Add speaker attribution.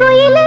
Speaker 1: குயிலே?